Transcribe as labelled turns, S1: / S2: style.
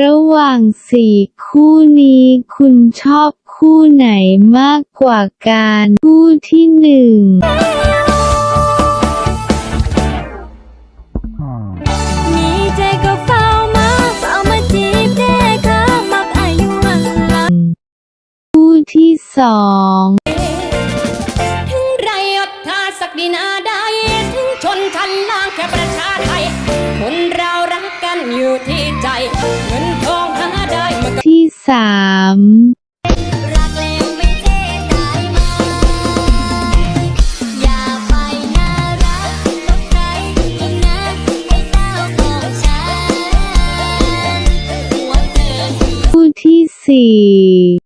S1: ระหว่างสี่คู่นี้คุณชอบคู่ไหนมากกว่ากันคู่ที่หนึ่ง
S2: มีใจก็เฝ้ามาเฝ้ามาจีบแก้ข้ามักอายุวันหลัง
S1: คู่ที่สอง
S2: ถึงไรอดทาสักดินาได้ถึงชนชั้นล่างแค่ประชาไทย คนเรารักกันอยู่ที่ใจเงินทองหาได้เมื่อ
S1: ที่ สามที่สี่